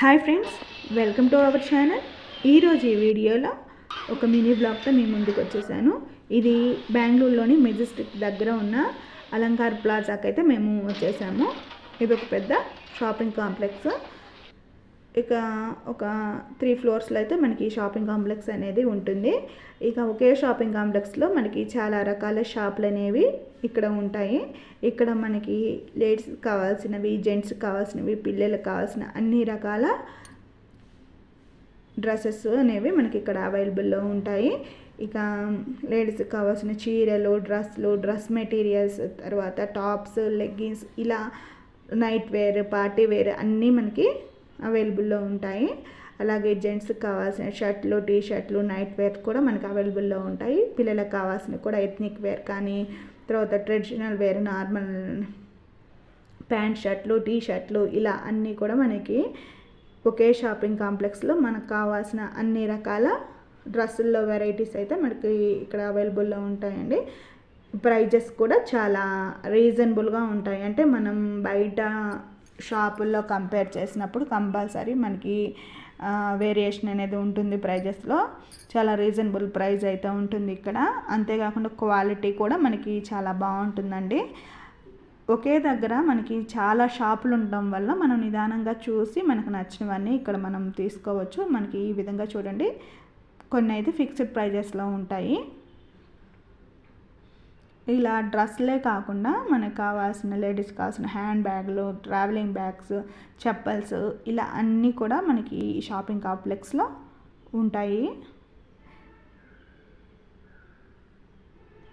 Hi friends welcome to our channel ఈరోజు ఈ వీడియోలో ఒక మినీ బ్లాగ్తో మీ ముందుకు వచ్చేసాను. ఇది బెంగళూరులోని మెజెస్టిక్ దగ్గర ఉన్న అలంకార్ ప్లాజాకి అయితే మేము వచ్చేసాము. ఇది ఒక పెద్ద షాపింగ్ కాంప్లెక్స్. ఇక ఒక త్రీ ఫ్లోర్స్లో అయితే మనకి షాపింగ్ కాంప్లెక్స్ అనేది ఉంటుంది. ఇక ఒకే షాపింగ్ కాంప్లెక్స్లో మనకి చాలా రకాల షాపులు అనేవి ఇక్కడ ఉంటాయి. ఇక్కడ మనకి లేడీస్ కావాల్సినవి జెంట్స్ కావాల్సినవి పిల్లలకు కావాల్సిన అన్ని రకాల డ్రెస్సెస్ అనేవి మనకి ఇక్కడ అవైలబుల్లో ఉంటాయి. ఇక లేడీస్కి కావాల్సిన చీరలు డ్రెస్సులు డ్రెస్ మెటీరియల్స్ తర్వాత టాప్స్ లెగ్గిన్స్ ఇలా నైట్ వేర్ పార్టీ వేర్ అన్నీ మనకి అవైలబుల్లో ఉంటాయి. అలాగే జెంట్స్కి కావాల్సిన షర్ట్లు టీ షర్ట్లు నైట్ వేర్ కూడా మనకి అవైలబుల్లో ఉంటాయి. పిల్లలకు కావాల్సిన కూడా ఎథ్నిక్ వేర్ కానీ తర్వాత ట్రెడిషనల్ వేర్ నార్మల్ ప్యాంట్ షర్ట్లు టీ షర్ట్లు ఇలా అన్నీ కూడా మనకి ఒకే షాపింగ్ కాంప్లెక్స్లో మనకు కావాల్సిన అన్ని రకాల డ్రెస్సుల్లో వెరైటీస్ అయితే మనకి ఇక్కడ అవైలబుల్లో ఉంటాయండి. ప్రైజెస్ కూడా చాలా రీజనబుల్గా ఉంటాయి. అంటే మనం బయట షాపుల్లో కంపేర్ చేసినప్పుడు కంపల్సరీ మనకి వేరియేషన్ అనేది ఉంటుంది ప్రైజెస్లో. చాలా రీజనబుల్ ప్రైస్ అయితే ఉంటుంది ఇక్కడ. అంతేకాకుండా క్వాలిటీ కూడా మనకి చాలా బాగుంటుందండి. ఒకే దగ్గర మనకి చాలా షాపులు ఉండడం వల్ల మనం నిదానంగా చూసి మనకు నచ్చినవన్నీ ఇక్కడ మనం తీసుకోవచ్చు. మనకి ఈ విధంగా చూడండి. కొన్ని అయితే ఫిక్స్డ్ ప్రైజెస్లో ఉంటాయి. ఇలా డ్రెస్లే కాకుండా మనకు కావాల్సిన లేడీస్ కావాల్సిన హ్యాండ్ బ్యాగ్లు ట్రావెలింగ్ బ్యాగ్స్ చెప్పల్స్ ఇలా అన్నీ కూడా మనకి ఈ షాపింగ్ కాంప్లెక్స్లో ఉంటాయి.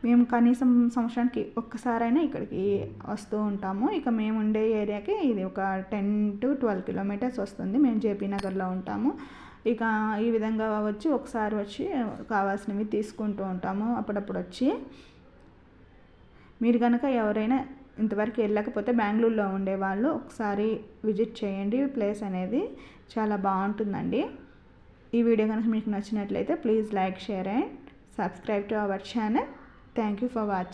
మేము కనీసం సంవత్సరానికి ఒక్కసారైనా ఇక్కడికి వస్తూ ఉంటాము. ఇక మేము ఉండే ఏరియాకి ఇది ఒక టెన్ టు ట్వెల్వ్ కిలోమీటర్స్ వస్తుంది. మేము జేపీ నగర్లో ఉంటాము. ఇక ఈ విధంగా వచ్చి ఒకసారి వచ్చి కావాల్సినవి తీసుకుంటూ ఉంటాము. అప్పుడప్పుడు వచ్చి మీరు కనుక ఎవరైనా ఇంతవరకు వెళ్ళకపోతే బెంగళూరులో ఉండేవాళ్ళు ఒకసారి విజిట్ చేయండి. ప్లేస్ అనేది చాలా బాగుంటుందండి. ఈ వీడియో కనుక మీకు నచ్చినట్లయితే please like share and subscribe to our channel. Thank you for watching